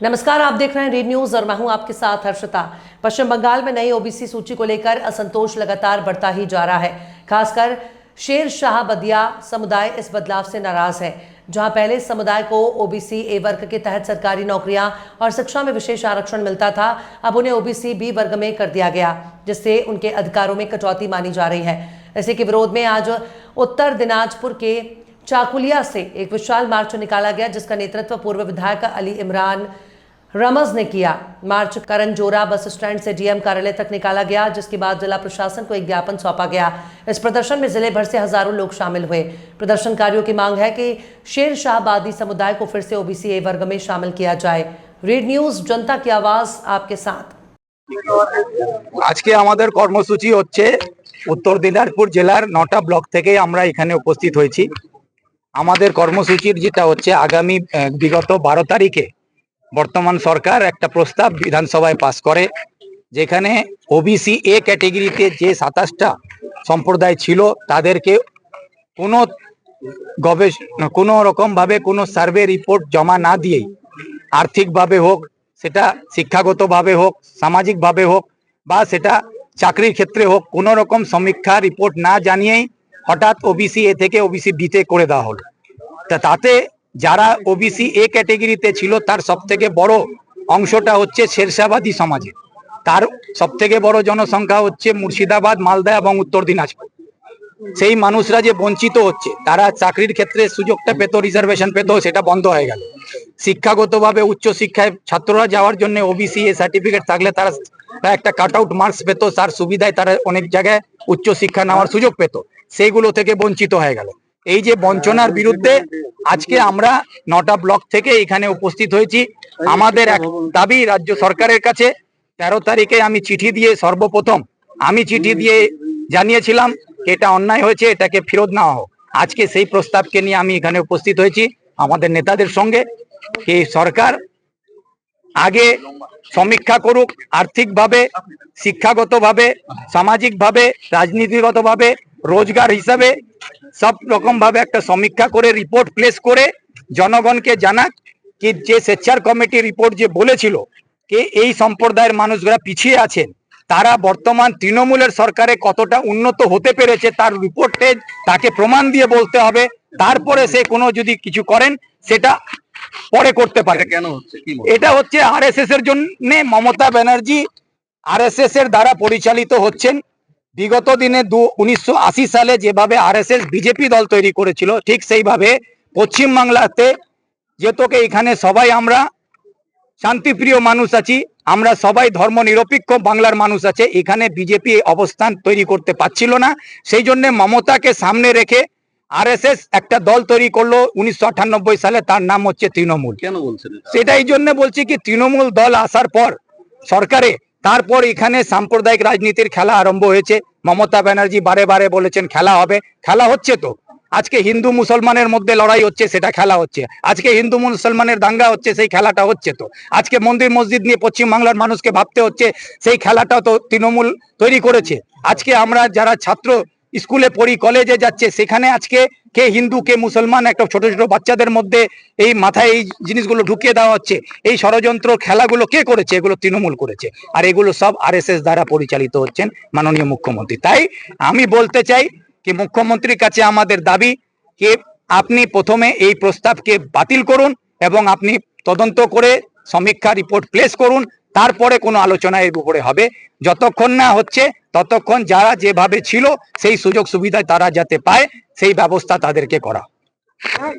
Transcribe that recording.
नमस्कार, आप देख रहे हैं रीड न्यूज़ और मैं हूँ आपके साथ हर्षिता। पश्चिम बंगाल में नई ओबीसी सूची को लेकर असंतोष लगातार बढ़ता ही जा रहा है। खासकर शेर शाह बदिया समुदाय इस बदलाव से नाराज़ है, जहाँ पहले समुदाय को ओबीसी ए वर्ग के तहत सरकारी नौकरियाँ और शिक्षा में विशेष आरक्षण मिलता था, अब उन्हें ओबीसी बी वर्ग में कर दिया गया, जिससे उनके अधिकारों में कटौती मानी जा रही है। इसी के विरोध में आज उत्तर दिनाजपुर के चाकुलिया से एक विशाल मार्च निकाला गया, जिसका नेतृत्व पूर्व विधायक अली इमरान रमज ने किया मार्च करंजोरा बस स्टैंड से डीएम कार्यालय तक निकाला गया जिसके बाद जिला प्रशासन को एक ज्ञापन सौंपा गया इस प्रदर्शन में जिले भर से हजारों लोग शामिल हुए प्रदर्शनकारियों की मांग है कि शेर शाहबादी समुदाय को फिर से ओबीसी ए वर्ग में शामिल किया जाए रीड न्यूज जनता की आवाज आपके साथ আজকে আমাদের কর্মসূচি হচ্ছে উত্তর দিনাজপুর জেলার নটা ব্লক থেকে আমরা এখানে উপস্থিত হয়েছি আমাদের কর্মসূচির যেটা হচ্ছে আগামী আহ, বিগত বারো তারিখে বর্তমান সরকার একটা প্রস্তাব বিধানসভায় পাস করে, যেখানে ওবিসি এ ক্যাটেগরিতে যে সাতাশটা সম্প্রদায় ছিল, তাদেরকে কোনো গবেষ, কোনো রকমভাবে কোনো সার্ভে রিপোর্ট জমা না দিয়েই, আর্থিকভাবে হোক, সেটা শিক্ষাগতভাবে হোক, সামাজিকভাবে হোক, বা সেটা চাকরির ক্ষেত্রে হোক, কোনো রকম সমীক্ষা রিপোর্ট না জানিয়েই হঠাৎ ওবিসি এ থেকে ওবিসি বিতে করে দেওয়া হলো। তা তাতে যারা ওবিসি এ ক্যাটেগরিতে ছিল, তার সব থেকে বড় অংশটা হচ্ছে শেরশাবাদী সমাজে তার সব থেকে বড় জনসংখ্যা হচ্ছে মুর্শিদাবাদ, মালদা এবং উত্তর দিনাজপুর। সেই মানুষরা যে বঞ্চিত হচ্ছে, তারা চাকরির ক্ষেত্রে সুযোগটা পেত রিজার্ভেশন পেত, সেটা বন্ধ হয়ে গেল। শিক্ষাগতভাবে উচ্চ শিক্ষায় ছাত্ররা যাওয়ার জন্য ওবিসি এ সার্টিফিকেট থাকলে তারা একটা কাট আউট মার্কস পেত, তার সুবিধায় তারা অনেক জায়গায় উচ্চ শিক্ষা নেওয়ার সুযোগ পেত। সেইগুলো থেকে বঞ্চিত হয়ে গেল। এই যে বঞ্চনার বিরুদ্ধে আজকে আমরা নটা ব্লক থেকে এখানে উপস্থিত হয়েছি। আমাদের এক দাবি রাজ্য সরকারের কাছে তেরো তারিখে আমি চিঠি দিয়ে সর্বপ্রথম আমি চিঠি দিয়ে জানিয়েছিলাম এটা অন্যায় হয়েছে এটাকে ফেরত নেওয়া হোক। আজকে সেই প্রস্তাবকে নিয়ে আমি এখানে উপস্থিত হয়েছি। আমাদের নেতাদের সঙ্গে এই সরকার আগে সমীক্ষা করুক, আর্থিকভাবে, শিক্ষাগতভাবে, সামাজিকভাবে, রাজনীতিগতভাবে, রোজগার হিসাবে, সব রকমভাবে একটা সমীক্ষা করে, রিপোর্ট প্লেস করে জনগণকে জানাক কি যে স্বেচ্ছার কমিটি রিপোর্ট যে বলেছিল, কে এই সম্প্রদায়ের মানুষরা পিছিয়ে আছেন। তারা বর্তমান তৃণমূলের সরকারে কতটা উন্নত হতে পেরেছে তার রিপোর্টে তাকে প্রমাণ দিয়ে বলতে হবে। তারপরে সে কোনো যদি কিছু করেন সেটা পরে করতে পারে। কেন হচ্ছে? এটা হচ্ছে আরএসএস এর জন্য মমতা ব্যানার্জি আরএসএস এর দ্বারা পরিচালিত হচ্ছেন। বিগত দিনে দু উনিশশো সালে যেভাবে আরএসএস বিজেপি দল তৈরি করেছিল ঠিক সেইভাবে পশ্চিম বাংলাতে যেহেতুকে এখানে সবাই আমরা শান্তিপ্রিয় মানুষ আছি আমরা সবাই ধর্ম নিরপেক্ষ বাংলার মানুষ আছে এখানে বিজেপি অবস্থান তৈরি করতে পারছিল না। সেই জন্য মমতাকে সামনে রেখে আরএসএস একটা দল তৈরি করল উনিশশো আটানব্বই সালে তার নাম হচ্ছে তৃণমূল। কেন বলছেন? সেটাই জন্য বলছি কি তৃণমূল দল আসার পর সরকারে তারপর এখানে সাম্প্রদায়িক রাজনীতির খেলা আরম্ভ হয়েছে। মমতা ব্যানার্জি বারে বারে বলেছেন খেলা হবে। খেলা হচ্ছে তো। আজকে হিন্দু মুসলমানের মধ্যে লড়াই হচ্ছে, সেটা খেলা হচ্ছে। আজকে হিন্দু মুসলমানের দাঙ্গা হচ্ছে, সেই খেলাটা হচ্ছে তো। আজকে মন্দির মসজিদ নিয়ে পশ্চিম বাংলার মানুষকে ভাবতে হচ্ছে, সেই খেলাটা তো তৃণমূল তৈরি করেছে। আজকে আমরা যারা ছাত্র স্কুলে পড়ি, কলেজে যাচ্ছে, সেখানে আজকে কে হিন্দু, কে মুসলমান, একটা ছোট ছোট বাচ্চাদের মধ্যে এই মাথায় এই জিনিসগুলো ঢুকিয়ে দেওয়া হচ্ছে। এই ষড়যন্ত্র খেলাগুলো কে করেছে? এগুলো তৃণমূল করেছে। আর এগুলো সব আরএসএস দ্বারা পরিচালিত হচ্ছেন মাননীয় মুখ্যমন্ত্রী। তাই আমি বলতে চাই কি মুখ্যমন্ত্রীর কাছে আমাদের দাবি কে আপনি প্রথমে এই প্রস্তাবকে বাতিল করুন এবং আপনি তদন্ত করে সমীক্ষা রিপোর্ট প্লেস করুন তারপরে কোনো আলোচনা এর উপরে হবে। যতক্ষণ না হচ্ছে ততক্ষণ যারা যেভাবে ছিল সেই সুযোগ সুবিধা তারা যাতে পায় সেই ব্যবস্থা তাদেরকে করা। হ্যাঁ,